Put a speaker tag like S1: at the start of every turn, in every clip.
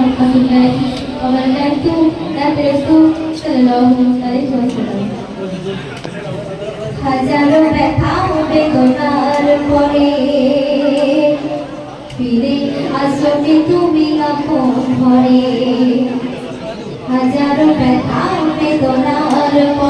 S1: ورحمة الله وبركاته نبرسو صلى الله عليه وسلم হাজারো ব্যথা বেদনার পরে ফিরে আসবে তুমি আপন ঘরে হাজারো ব্যথা বেদনার পরে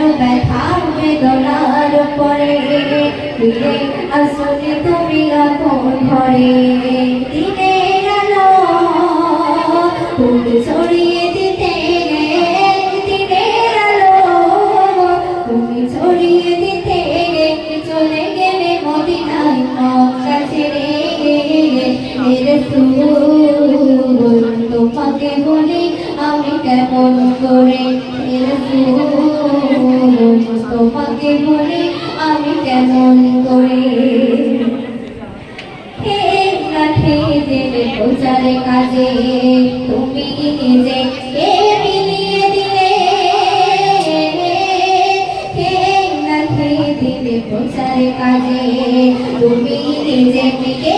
S1: ফিরে আসনি তুমি আপন ঘরে দিতে ছড়িয়ে দিতে চলে গেলে মদিনায় মক্কা ছেড়ে রাসূল তোমাকে বলি আমি কেমন করে রাসূল তোমাকে বলি কেমন করে? হে রাখে দেবে প্রচারে কাজে, তুমি নিজে কে মিলিয়ে দিলে? হে রাখে দেবে প্রচারে কাজে, তুমি নিজে কে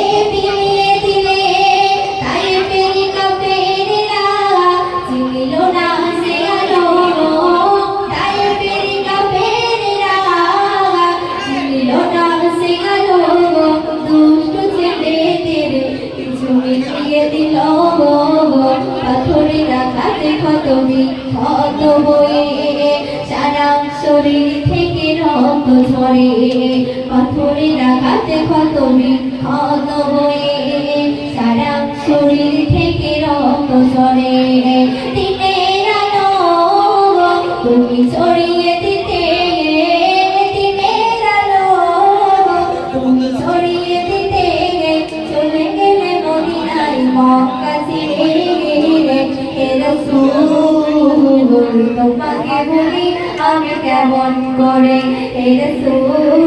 S1: রাখাতে ক্ষত ক্ষত সারা শরীর থেকে রক্ত ঝরে পাথরে রাখাতে ক্ষত ক্ষত বয়ে কেমন করে রাসূল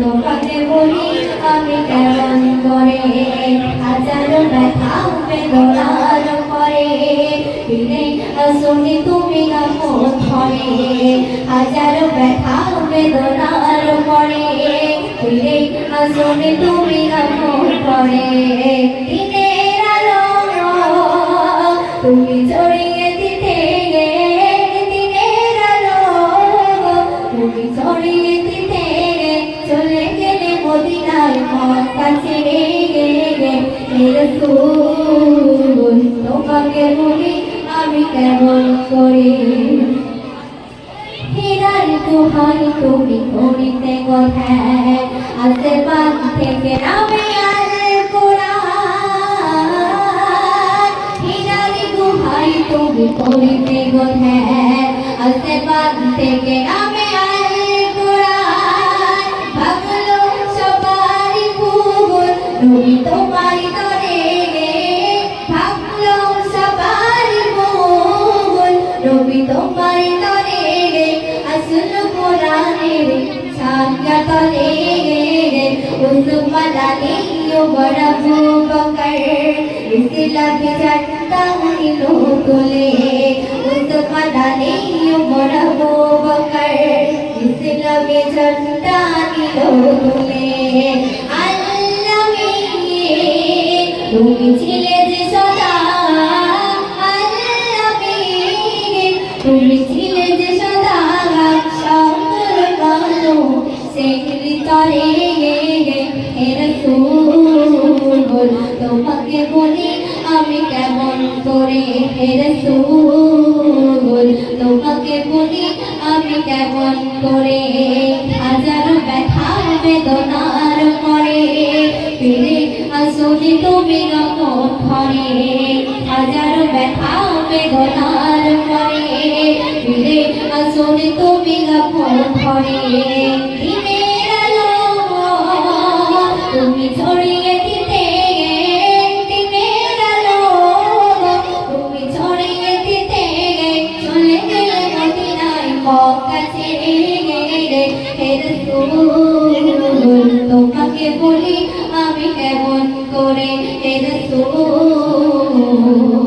S1: তোমাকে বলি, আমি কেমন করে হাজারো ব্যথা বেদনার ফিরে আসনি তুমি হাজারো ব্যথা বেদনার ফিরে আসনি তুমি রাসূল তোমাকে বলি আমি কেমন করে? দোহাই তুমি করিতে বাদ থেকে নামে দোহাই তুমি করিতে বাদ থেকে নামে কোরআন তোমার তরে আসল কোরআনের ছায়া তরে উসমান আলী বড় বকর ইসলামী ঝান্ডা নিলো তোলে উসমান আলী বড় বকর ইসলামী ঝান্ডা নিলো তোলে আল্লামী তুমি তোমাকে বলি, আমি কেমন করে হে রাসূল তোমাকে বলি, আমি কেমন করে হাজার ব্যথা, বেদনার করে ফিরে আসনি তুমি আপন ঘরে। হাজার ব্যথা, বেদনার করে ফিরে শুনে তুমি গাফর ধরে তোমাকে বলি আমি কেমন করে এর